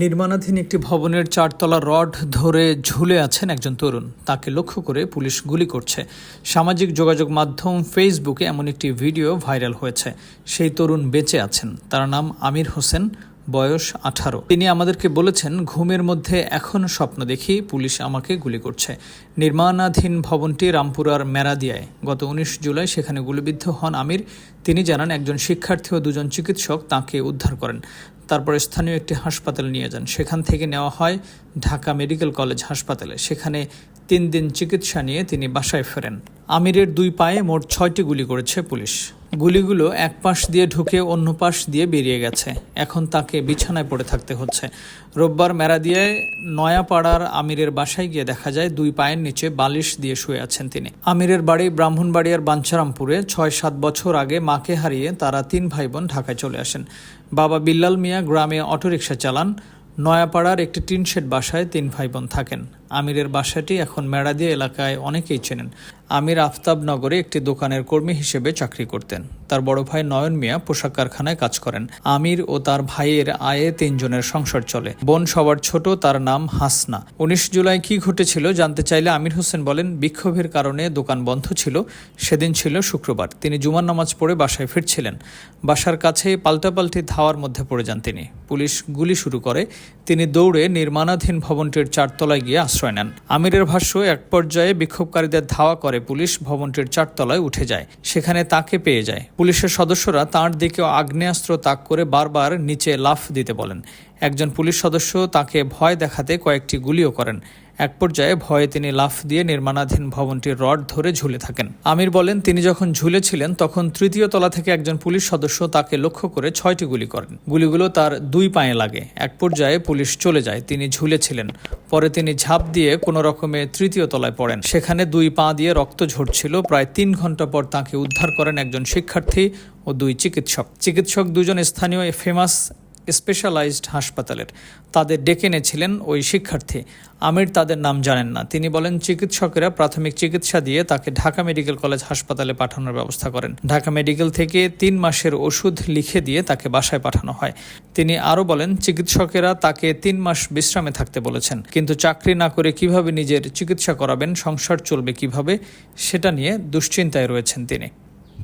নির্মাণাধীন একটি ভবনের চারতলা রড ধরে ঝুলে আছেন একজন তরুণ। তাকে লক্ষ্য করে পুলিশ গুলি করছে। সামাজিক যোগাযোগ মাধ্যম ফেসবুকে এমন একটি ভিডিও ভাইরাল হয়েছে। সেই তরুণ বেঁচে আছেন। তার নাম আমির হোসেন। বয়স আঠারো। তিনি আমাদেরকে বলেছেন, ঘুমের মধ্যে এখন স্বপ্ন দেখি, পুলিশ আমাকে গুলি করছে। নির্মাণাধীন ভবনটি রামপুরার মেরাদিয়ায়। গত উনিশ জুলাই সেখানে গুলিবিদ্ধ হন আমির। তিনি জানান, একজন শিক্ষার্থী ও দুজন চিকিৎসক তাকে উদ্ধার করেন। তারপর স্থানীয় একটি হাসপাতালে নিয়ে যান। সেখান থেকে নেওয়া হয় ঢাকা মেডিকেল কলেজ হাসপাতালে। সেখানে তিন দিন চিকিৎসা নিয়ে তিনি বাসায় ফেরেন। আমিরের দুই পায়ে মোট ছয়টি গুলি করেছে পুলিশ। গুলিগুলো এক পাশ দিয়ে ঢুকে অন্য পাশ দিয়ে বেরিয়ে গেছে। এখন তাকে বিছানায় পড়ে থাকতে হচ্ছে। রোববার মেরাদিয়ায় নয়াপাড়ার আমিরের বাসায় গিয়ে দেখা যায়, দুই পায়ের নিচে বালিশ দিয়ে শুয়ে আছেন তিনি। আমিরের বাড়ি ব্রাহ্মণবাড়িয়ার বাঞ্ছারামপুরে ছয় সাত বছর আগে মাকে হারিয়ে তারা তিন ভাই বোন ঢাকায় চলে আসেন। বাবা বিল্লাল মিয়া গ্রামে অটোরিকশা চালান। নয়াপাড়ার একটি টিনশেড বাসায় তিন ভাই বোন থাকেন। আমিরের বাসাটি এখন মেড়াদিয়া এলাকায় অনেকেই চেনেন। আমির আফতাবনগরে একটি দোকানের কর্মী হিসেবে চাকরি করতেন। তার বড় ভাই নয়ন মিয়া পোশাক কারখানায় কাজ করেন। আমির ও তার ভাইয়ের আয়ে তিনজনের সংসার চলে। বোন সবার ছোট, তার নাম হাসনা। উনিশ জুলাই কি ঘটেছিল জানতে চাইলে আমির হোসেন বলেন, বিক্ষোভের কারণে দোকান বন্ধ ছিল, সেদিন ছিল শুক্রবার। তিনি জুমার নামাজ পড়ে বাসায় ফিরছিলেন। বাসার কাছে পাল্টাপাল্টি ধাওয়ার মধ্যে পড়ে যান তিনি। পুলিশ গুলি শুরু করে। তিনি দৌড়ে নির্মাণাধীন ভবনটির চারতলায় গিয়ে আশ্রয় নেন। আমিরের ভাষ্য, এক পর্যায়ে বিক্ষোভকারীদের ধাওয়া করে পুলিশ ভবনটির চারতলায় উঠে যায়। সেখানে তাকে পেয়ে যায়। পুলিশের সদস্যরা তাঁর দিকে আগ্নেয়াস্ত্র তাক করে বারবার নিচে লাফ দিতে বলেন। একজন পুলিশ সদস্য তাকে ভয় দেখাতে কয়েকটি গুলিও করেন। এক পর্যায়ে ভয়ে তিনি লাফ দিয়ে নির্মাণাধীন ভবনটির রড ধরে ঝুলে থাকেন। আমির বলেন, তিনি যখন ঝুলেছিলেন, তখন তৃতীয় তলা থেকে একজন পুলিশ সদস্য তাকে লক্ষ্য করে ছয়টি গুলি করেন। গুলিগুলো তার দুই পায়ে লাগে। এক পর্যায়ে পুলিশ চলে যায়, তিনি ঝুলেছিলেন। পরে তিনি ঝাঁপ দিয়ে কোনো রকমে তৃতীয় তলায় পড়েন। সেখানে দুই পা দিয়ে রক্ত ঝরছিল। প্রায় তিন ঘণ্টা পর তাকে উদ্ধার করেন একজন শিক্ষার্থী ও দুই চিকিৎসক। চিকিৎসক দুজন স্থানীয় ফেমাস স্পেশালাইজড হাসপাতালের। তাদের ডেকে এনেছিলেন ওই শিক্ষার্থী। আমির তাদের নাম জানেন না। তিনি বলেন, চিকিৎসকেরা প্রাথমিক চিকিৎসা দিয়ে তাকে ঢাকা মেডিকেল কলেজ হাসপাতালে পাঠানোর ব্যবস্থা করেন। ঢাকা মেডিকেল থেকে তিন মাসের ওষুধ লিখে দিয়ে তাকে বাসায় পাঠানো হয়। তিনি আরও বলেন, চিকিৎসকেরা তাকে তিন মাস বিশ্রামে থাকতে বলেছেন। কিন্তু চাকরি না করে কীভাবে নিজের চিকিৎসা করাবেন, সংসার চলবে কীভাবে, সেটা নিয়ে দুশ্চিন্তায় রয়েছেন তিনি।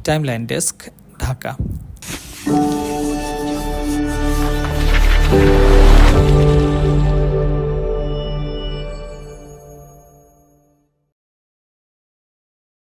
Timeline desk, Dhaka.